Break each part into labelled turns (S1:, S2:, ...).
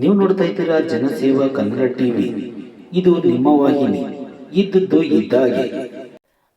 S1: ನೀವು ನೋಡ್ತಾ ಇದ್ದೀರಾ ಜನಸೇವಾ ಕನ್ನಡ ಟಿವಿ. ಇದು ನಿಮ್ಮ ವಾಹಿನಿ. ಇದ್ದದ್ದು ಇದ್ದಾಗೆ.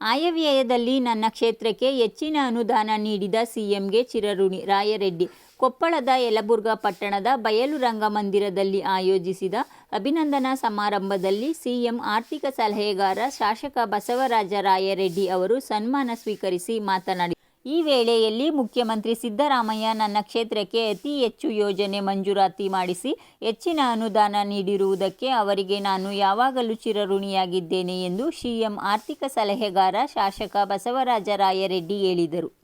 S2: ಆಯವ್ಯಯದಲ್ಲಿ ನನ್ನ ಕ್ಷೇತ್ರಕ್ಕೆ ಹೆಚ್ಚಿನ ಅನುದಾನ ನೀಡಿದ ಸಿಎಂಗೆ ಚಿರಋಣಿ ರಾಯರೆಡ್ಡಿ. ಕೊಪ್ಪಳದ ಯಲಬುರ್ಗಾ ಪಟ್ಟಣದ ಬಯಲು ರಂಗಮಂದಿರದಲ್ಲಿ ಆಯೋಜಿಸಿದ ಅಭಿನಂದನಾ ಸಮಾರಂಭದಲ್ಲಿ ಸಿಎಂ ಆರ್ಥಿಕ ಸಲಹೆಗಾರ ಶಾಸಕ ಬಸವರಾಜ ರಾಯರೆಡ್ಡಿ ಅವರು ಸನ್ಮಾನ ಸ್ವೀಕರಿಸಿ ಮಾತನಾಡಿ ಈ ವೇಳೆಯಲ್ಲಿ ಮುಖ್ಯಮಂತ್ರಿ ಸಿದ್ದರಾಮಯ್ಯ ನನ್ನ ಕ್ಷೇತ್ರಕ್ಕೆ ಅತಿ ಹೆಚ್ಚು ಯೋಜನೆ ಮಂಜೂರಾತಿ ಮಾಡಿಸಿ ಹೆಚ್ಚಿನ ಅನುದಾನ ನೀಡಿರುವುದಕ್ಕೆ ಅವರಿಗೆ ನಾನು ಯಾವಾಗಲೂ ಚಿರಋಣಿಯಾಗಿದ್ದೇನೆ ಎಂದು ಸಿಎಂ ಆರ್ಥಿಕ ಸಲಹೆಗಾರ ಶಾಸಕ ಬಸವರಾಜ ರಾಯರೆಡ್ಡಿ ಹೇಳಿದರು.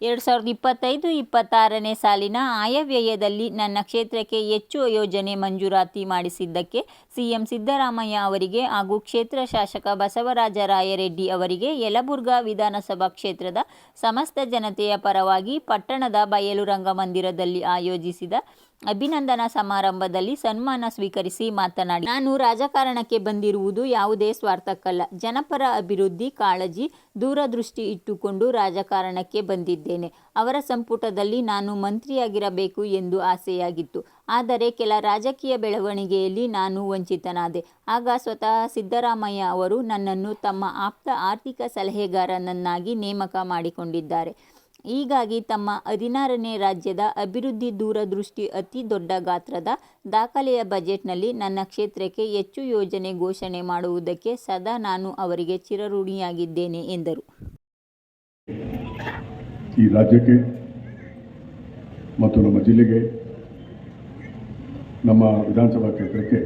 S2: ಎರಡು ಸಾವಿರದ ಇಪ್ಪತ್ತೈದು ಇಪ್ಪತ್ತಾರನೇ ಸಾಲಿನ ಆಯವ್ಯಯದಲ್ಲಿ ನನ್ನ ಕ್ಷೇತ್ರಕ್ಕೆ ಹೆಚ್ಚು ಯೋಜನೆ ಮಂಜೂರಾತಿ ಮಾಡಿಸಿದ್ದಕ್ಕೆ ಸಿಎಂ ಸಿದ್ದರಾಮಯ್ಯ ಅವರಿಗೆ ಹಾಗೂ ಕ್ಷೇತ್ರ ಶಾಸಕ ಬಸವರಾಜ ರಾಯರೆಡ್ಡಿ ಅವರಿಗೆ ಯಲಬುರ್ಗಾ ವಿಧಾನಸಭಾ ಕ್ಷೇತ್ರದ ಸಮಸ್ತ ಜನತೆಯ ಪರವಾಗಿ ಪಟ್ಟಣದ ಬಯಲು ರಂಗಮಂದಿರದಲ್ಲಿ ಆಯೋಜಿಸಿದ ಅಭಿನಂದನಾ ಸಮಾರಂಭದಲ್ಲಿ ಸನ್ಮಾನ ಸ್ವೀಕರಿಸಿ ಮಾತನಾಡಿ, ನಾನು ರಾಜಕಾರಣಕ್ಕೆ ಬಂದಿರುವುದು ಯಾವುದೇ ಸ್ವಾರ್ಥಕ್ಕಲ್ಲ. ಜನಪರ ಅಭಿವೃದ್ಧಿ ಕಾಳಜಿ ದೂರದೃಷ್ಟಿ ಇಟ್ಟುಕೊಂಡು ರಾಜಕಾರಣಕ್ಕೆ ಬಂದಿದ್ದೇನೆ. ಅವರ ಸಂಪುಟದಲ್ಲಿ ನಾನು ಮಂತ್ರಿಯಾಗಿರಬೇಕು ಎಂದು ಆಸೆಯಾಗಿತ್ತು. ಆದರೆ ಕೆಲ ರಾಜಕೀಯ ಬೆಳವಣಿಗೆಯಲ್ಲಿ ನಾನು ವಂಚಿತನಾದೆ. ಆಗ ಸ್ವತಃ ಸಿದ್ದರಾಮಯ್ಯ ಅವರು ನನ್ನನ್ನು ತಮ್ಮ ಆಪ್ತ ಆರ್ಥಿಕ ಸಲಹೆಗಾರನನ್ನಾಗಿ ನೇಮಕ ಮಾಡಿಕೊಂಡಿದ್ದಾರೆ. ಹೀಗಾಗಿ ತಮ್ಮ ಹದಿನಾರನೇ ರಾಜ್ಯದ ಅಭಿವೃದ್ಧಿ ದೂರದೃಷ್ಟಿ ಅತಿ ದೊಡ್ಡ ಗಾತ್ರದ ದಾಖಲೆಯ ಬಜೆಟ್ನಲ್ಲಿ ನನ್ನ ಕ್ಷೇತ್ರಕ್ಕೆ ಹೆಚ್ಚು ಯೋಜನೆ ಘೋಷಣೆ ಮಾಡುವುದಕ್ಕೆ ಸದಾ ನಾನು ಅವರಿಗೆ ಚಿರಋಣಿಯಾಗಿದ್ದೇನೆ, ಎಂದರು.
S3: ಈ ರಾಜ್ಯಕ್ಕೆ ಮತ್ತು ನಮ್ಮ ಜಿಲ್ಲೆಗೆ, ನಮ್ಮ ವಿಧಾನಸಭಾ ಕ್ಷೇತ್ರಕ್ಕೆ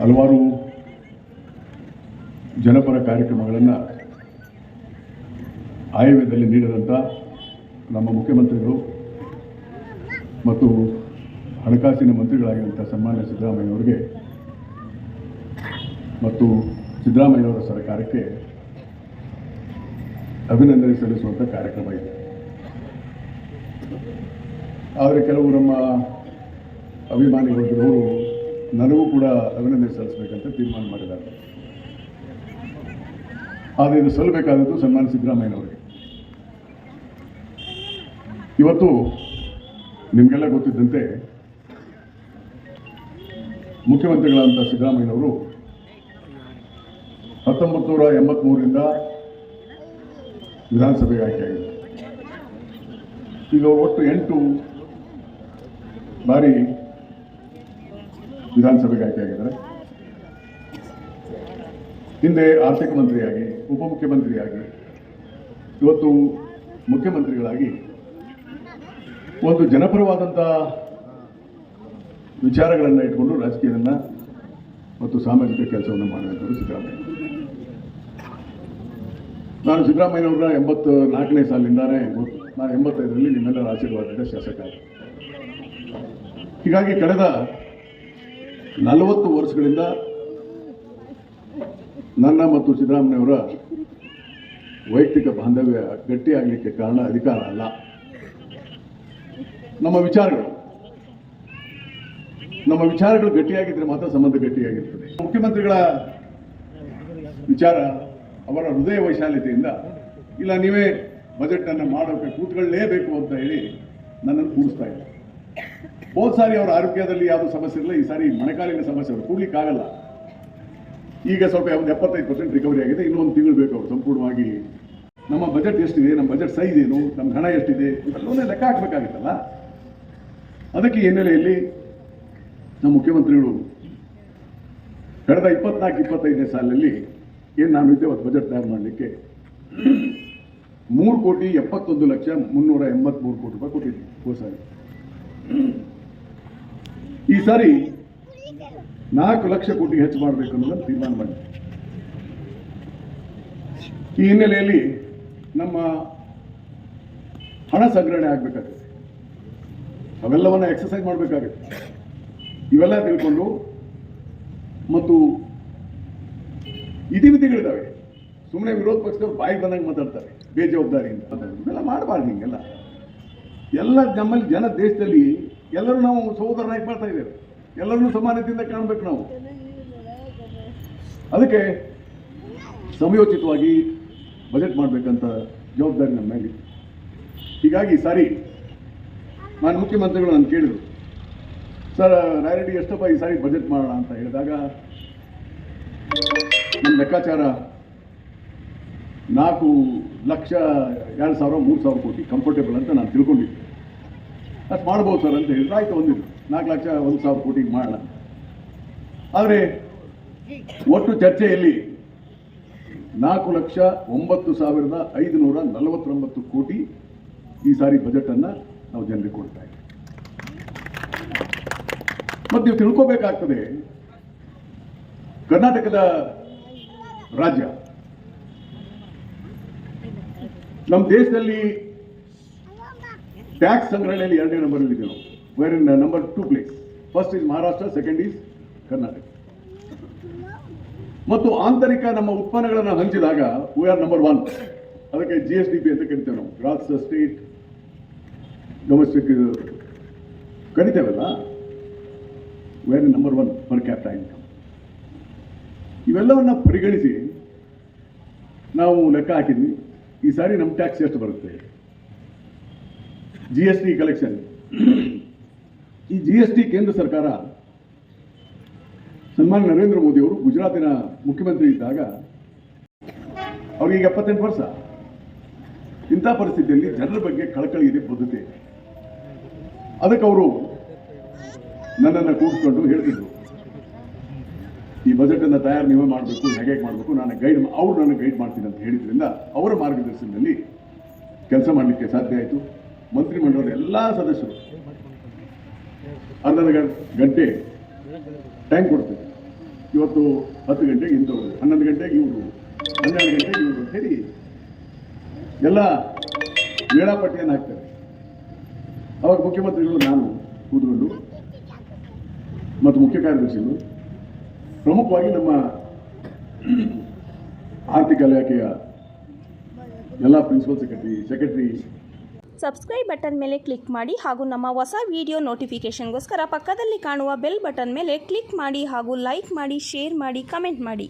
S3: ಹಲವಾರು ಜನಪರ ಕಾರ್ಯಕ್ರಮಗಳನ್ನು ಆಯವ್ಯದಲ್ಲಿ ನೀಡಿದಂಥ ನಮ್ಮ ಮುಖ್ಯಮಂತ್ರಿಗಳು ಮತ್ತು ಹಣಕಾಸಿನ ಮಂತ್ರಿಗಳಾಗಿರುವಂಥ ಸನ್ಮಾನ್ಯ ಸಿದ್ದರಾಮಯ್ಯನವರಿಗೆ ಮತ್ತು ಸಿದ್ದರಾಮಯ್ಯನವರ ಸರ್ಕಾರಕ್ಕೆ ಅಭಿನಂದನೆ ಸಲ್ಲಿಸುವಂಥ ಕಾರ್ಯಕ್ರಮ ಇದೆ. ಆದರೆ ಕೆಲವು ನಮ್ಮ ಅಭಿಮಾನಿಗಳು ನನಗೂ ಕೂಡ ಅಭಿನಂದನೆ ಸಲ್ಲಿಸಬೇಕಂತ ತೀರ್ಮಾನ ಮಾಡಿದ್ದಾರೆ. ಆದರೆ ಇದು ಸಲ್ಲಬೇಕಾದದ್ದು ಸನ್ಮಾನ ಸಿದ್ದರಾಮಯ್ಯನವರಿಗೆ. ಇವತ್ತು ನಿಮಗೆಲ್ಲ ಗೊತ್ತಿದ್ದಂತೆ ಮುಖ್ಯಮಂತ್ರಿಗಳಾದಂಥ ಸಿದ್ದರಾಮಯ್ಯನವರು ಹತ್ತೊಂಬತ್ತು ನೂರ ಎಂಬತ್ತ್ಮೂರರಿಂದ ವಿಧಾನಸಭೆಗೆ ಆಯ್ಕೆಯಾಗಿದೆ ಈಗ ಒಟ್ಟು ಎಂಟು ಬಾರಿ ವಿಧಾನಸಭೆಗೆ ಆಯ್ಕೆಯಾಗಿದ್ದಾರೆ ಹಿಂದೆ ಆರ್ಥಿಕ ಮಂತ್ರಿಯಾಗಿ, ಉಪಮುಖ್ಯಮಂತ್ರಿಯಾಗಿ, ಇವತ್ತು ಮುಖ್ಯಮಂತ್ರಿಗಳಾಗಿ ಒಂದು ಜನಪರವಾದಂಥ ವಿಚಾರಗಳನ್ನು ಇಟ್ಕೊಂಡು ರಾಜಕೀಯವನ್ನು ಮತ್ತು ಸಾಮಾಜಿಕ ಕೆಲಸವನ್ನು ಮಾಡುವಂಥದ್ದು ಸಿದ್ದರಾಮಯ್ಯ. ನಾನು ಸಿದ್ದರಾಮಯ್ಯನವ್ರನ್ನ ಎಂಬತ್ತು ನಾಲ್ಕನೇ ಸಾಲಿನಿಂದಾನೆ ನಾನು ಎಂಬತ್ತೈದರಲ್ಲಿ ನಿಮ್ಮೆಲ್ಲರ ಆಶೀರ್ವಾದದ ಶಾಸಕ. ಹೀಗಾಗಿ ಕಳೆದ ನಲವತ್ತು ವರ್ಷಗಳಿಂದ ನನ್ನ ಮತ್ತು ಸಿದ್ದರಾಮಯ್ಯವರ ವೈಯಕ್ತಿಕ ಬಾಂಧವ್ಯ ಗಟ್ಟಿಯಾಗಲಿಕ್ಕೆ ಕಾರಣ ಅಧಿಕಾರ ಅಲ್ಲ. ನಮ್ಮ ವಿಚಾರಗಳು. ನಮ್ಮ ವಿಚಾರಗಳು ಗಟ್ಟಿಯಾಗಿದ್ದರೆ ಮಾತ್ರ ಸಂಬಂಧ ಗಟ್ಟಿಯಾಗಿರ್ತದೆ. ಮುಖ್ಯಮಂತ್ರಿಗಳ ವಿಚಾರ ಅವರ ಹೃದಯ ವೈಶಾಲ್ಯತೆಯಿಂದ, ಇಲ್ಲ ನೀವೇ ಬಜೆಟನ್ನು ಮಾಡೋಕೆ ಕೂತ್ಕೊಳ್ಳೇಬೇಕು ಅಂತ ಹೇಳಿ ನನ್ನನ್ನು ಕೂಡಿಸ್ತಾ ಇಲ್ಲ ಹೋದ ಸಾರಿ ಅವರ ಆರೋಗ್ಯದಲ್ಲಿ ಯಾವುದೂ ಸಮಸ್ಯೆ ಇರಲಿಲ್ಲ ಈ ಸಾರಿ ಮಣಕಾಲಿನ ಸಮಸ್ಯೆ ಅವರು ಕೂಡ್ಲಿಕ್ಕಾಗಲ್ಲ ಈಗ ಸ್ವಲ್ಪ ಒಂದು ಎಪ್ಪತ್ತೈದು ಪರ್ಸೆಂಟ್ ರಿಕವರಿ ಆಗಿದೆ, ಇನ್ನೊಂದು ತಿಂಗಳು ಬೇಕು ಅವರು ಸಂಪೂರ್ಣವಾಗಿ. ನಮ್ಮ ಬಜೆಟ್ ಎಷ್ಟಿದೆ, ನಮ್ಮ ಬಜೆಟ್ ಸೈಜ್ ಏನು, ನಮ್ಮ ಹಣ ಎಷ್ಟಿದೆ, ಇವೆಲ್ಲವನ್ನೇ ಲೆಕ್ಕ ಹಾಕಬೇಕಾಗಿತ್ತಲ್ಲ. ಅದಕ್ಕೆ ಹಿನ್ನೆಲೆಯಲ್ಲಿ ನಮ್ಮ ಮುಖ್ಯಮಂತ್ರಿಗಳು ಕಳೆದ ಇಪ್ಪತ್ನಾಲ್ಕು, ಇಪ್ಪತ್ತೈದನೇ ಸಾಲಿನಲ್ಲಿ ಏನು ನಾನು ಇದ್ದೆ ಅವತ್ತು ಬಜೆಟ್ ತಯಾರು ಮಾಡಲಿಕ್ಕೆ ಮೂರು ಕೋಟಿ ಎಪ್ಪತ್ತೊಂದು ಲಕ್ಷ ಮುನ್ನೂರ ಎಂಬತ್ಮೂರು ಕೋಟಿ ರೂಪಾಯಿ ಕೊಟ್ಟಿದ್ದೆ ಹೋದ ಸಾರಿ. ಈ ಸಾರಿ ನಾಲ್ಕು ಲಕ್ಷ ಕೋಟಿ ಹೆಚ್ಚು ಮಾಡಬೇಕು ಅನ್ನೋದನ್ನು ತೀರ್ಮಾನ ಮಾಡಿದ್ವಿ. ಈ ಹಿನ್ನೆಲೆಯಲ್ಲಿ ನಮ್ಮ ಹಣ ಸಂಗ್ರಹಣೆ ಆಗಬೇಕಾಗುತ್ತೆ ಅವೆಲ್ಲವನ್ನ ಎಕ್ಸಸೈಸ್ ಮಾಡಬೇಕಾಗುತ್ತೆ. ಇವೆಲ್ಲ ತಿಳ್ಕೊಂಡು ಮತ್ತು ಇತಿಮಿತಿಗಳಿದ್ದಾವೆ ಸುಮ್ಮನೆ ವಿರೋಧ ಪಕ್ಷದವ್ರು ಬಾಯಿ ಬಂದಂಗೆ ಮಾತಾಡ್ತಾರೆ, ಬೇಜವಾಬ್ದಾರಿಯಿಂದ. ಇವೆಲ್ಲ ಮಾಡಬಾರ್ದು ಹಿಂಗೆಲ್ಲ. ಎಲ್ಲ ನಮ್ಮಲ್ಲಿ ಜನ ದೇಶದಲ್ಲಿ ಎಲ್ಲರೂ ನಾವು ಸಹೋದರನಾಗಿ ಮಾಡ್ತಾ ಇದ್ದೇವೆ. ಎಲ್ಲರನ್ನೂ ಸಮಾನತೆಯಿಂದ ಕಾಣಬೇಕು ನಾವು. ಅದಕ್ಕೆ ಸಮಯೋಚಿತವಾಗಿ ಬಜೆಟ್ ಮಾಡಬೇಕಂತ ಜವಾಬ್ದಾರಿ ನಮ್ಮ ಮೇಲೆ. ಹೀಗಾಗಿ ಸಾರಿ ನಾನು ಮುಖ್ಯಮಂತ್ರಿಗಳು ನಾನು ಕೇಳಿದರು. ಸರ್, ರಾಯರೆಡ್ಡಿ ಎಷ್ಟಪ್ಪ ಈ ಸಾರಿ ಬಜೆಟ್ ಮಾಡೋಣ ಅಂತ ಹೇಳಿದಾಗ ನಮ್ಮ ಲೆಕ್ಕಾಚಾರ ನಾಲ್ಕು ಲಕ್ಷ ಎರಡು ಸಾವಿರ, ಮೂರು ಸಾವಿರ ಕೋಟಿ ಕಂಫರ್ಟೇಬಲ್ ಅಂತ ನಾನು ತಿಳ್ಕೊಂಡಿದ್ದೆ. ಅದು ಮಾಡ್ಬೋದು ಸರ್ ಅಂತ ಹೇಳಿದ್ರು. ಆಯಿತು ಒಂದಿದ್ರು ನಾಲ್ಕು ಲಕ್ಷ, ಒಂದು ಸಾವಿರ ಕೋಟಿಗೆ ಮಾಡೋಣ ಆದರೆ ಒಟ್ಟು ಚರ್ಚೆಯಲ್ಲಿ ನಾಲ್ಕು ಲಕ್ಷ ಒಂಬತ್ತು ಸಾವಿರದ ಐದುನೂರ ನಲವತ್ತೊಂಬತ್ತು ಕೋಟಿ ಈ ಸಾರಿ ಬಜೆಟನ್ನು ನಾವು ಜನರಿಗೆ ಕೊಡ್ತಾ ಇದ್ದೀವಿ. ಮತ್ತು ನೀವು ತಿಳ್ಕೋಬೇಕಾಗ್ತದೆ, ಕರ್ನಾಟಕದ ರಾಜ್ಯ, ನಮ್ಮ ದೇಶದಲ್ಲಿ ಟ್ಯಾಕ್ಸ್ ಸಂಗ್ರಹಣೆಯಲ್ಲಿ ಎರಡನೇ ನಂಬರಲ್ಲಿ ಇದೆ ನಾವು. Where in number two place first is Maharashtra second is Karnataka ಮತ್ತು ಆಂತರಿಕ ನಮ್ಮ ಉತ್ಪನ್ನಗಳನ್ನು ಹಂಚಿದಾಗ ವಿ ಆರ್ ನಂಬರ್ ಒನ್ ಅದಕ್ಕೆ ಜಿ ಎಸ್ ಡಿ ಪಿ ಅಂತ ಕರಿತೇವೆ ನಾವು. Gross state domestic ಕರಿತೇವಲ್ಲ we are number one per capital income ಇವೆಲ್ಲವನ್ನ ಪರಿಗಣಿಸಿ ನಾವು ಲೆಕ್ಕ ಹಾಕಿದ್ವಿ. ಈ ಸಾರಿ ನಮ್ಮ ಟ್ಯಾಕ್ಸ್ ಎಷ್ಟು ಬರುತ್ತೆ? ಜಿ ಎಸ್ ಟಿ ಕಲೆಕ್ಷನ್ ಈ ಜಿ ಎಸ್ ಟಿ ಕೇಂದ್ರ ಸರ್ಕಾರ ಸನ್ಮಾನ್ಯ ನರೇಂದ್ರ ಮೋದಿ ಅವರು ಗುಜರಾತಿನ ಮುಖ್ಯಮಂತ್ರಿ ಇದ್ದಾಗ ಅವ್ರಿಗೆ ಎಪ್ಪತ್ತೆಂಟು ವರ್ಷ. ಇಂಥ ಪರಿಸ್ಥಿತಿಯಲ್ಲಿ ಜನರ ಬಗ್ಗೆ ಕಳಕಳಿ ಇದೆ ಬದ್ಧತೆ. ಅದಕ್ಕೆ ಅವರು ನನ್ನನ್ನು ಕೂಡಿಸ್ಕೊಂಡು ಹೇಳ್ತಿದ್ರು. ಈ ಬಜೆಟ್ ಅನ್ನ ತಯಾರು ನೀವೇ ಮಾಡಬೇಕು ಹೇಗೆ ಮಾಡಬೇಕು, ನಾನು ಗೈಡ್ ಅವ್ರು ನನಗೆ ಗೈಡ್ ಮಾಡ್ತೀನಿ ಅಂತ ಹೇಳಿದ್ರಿಂದ ಅವರ ಮಾರ್ಗದರ್ಶನದಲ್ಲಿ ಕೆಲಸ ಮಾಡಲಿಕ್ಕೆ ಸಾಧ್ಯ ಆಯಿತು. ಮಂತ್ರಿಮಂಡಲದ ಎಲ್ಲ ಸದಸ್ಯರು ಹನ್ನೊಂದು ಗಂಟೆ ಟೈಮ್ ಕೊಡ್ತೇವೆ ಇವತ್ತು ಹತ್ತು ಗಂಟೆಗೆ ಇಂಥವ್ರು ಹನ್ನೊಂದು ಗಂಟೆಗೆ ಇವರು ಹನ್ನೆರಡು ಗಂಟೆಗೆ ಇವರು ಅಂತ ಹೇಳಿ ಎಲ್ಲ ವೇಳಾಪಟ್ಟಿಯನ್ನು ಹಾಕ್ತಾರೆ. ಅವಾಗ ಮುಖ್ಯಮಂತ್ರಿಗಳು ನಾನು ಕೂತ್ಕೊಂಡು ಮತ್ತು ಮುಖ್ಯ ಕಾರ್ಯದರ್ಶಿಗಳು ಪ್ರಮುಖವಾಗಿ ನಮ್ಮ ಆರ್ಥಿಕ ಇಲಾಖೆಯ ಎಲ್ಲ principal secretary secretary
S4: subscribe button ಮೇಲೆ ಕ್ಲಿಕ್ ಮಾಡಿ ಹಾಗೂ ನಮ್ಮ ಹೊಸ ವಿಡಿಯೋ ನೋಟಿಫಿಕೇಷನ್ಗೋಸ್ಕರ ಪಕ್ಕದಲ್ಲಿ ಕಾಣುವ ಬೆಲ್ ಬಟನ್ ಮೇಲೆ ಕ್ಲಿಕ್ ಮಾಡಿ ಹಾಗೂ ಲೈಕ್ ಮಾಡಿ ಶೇರ್ ಮಾಡಿ ಕಮೆಂಟ್ ಮಾಡಿ.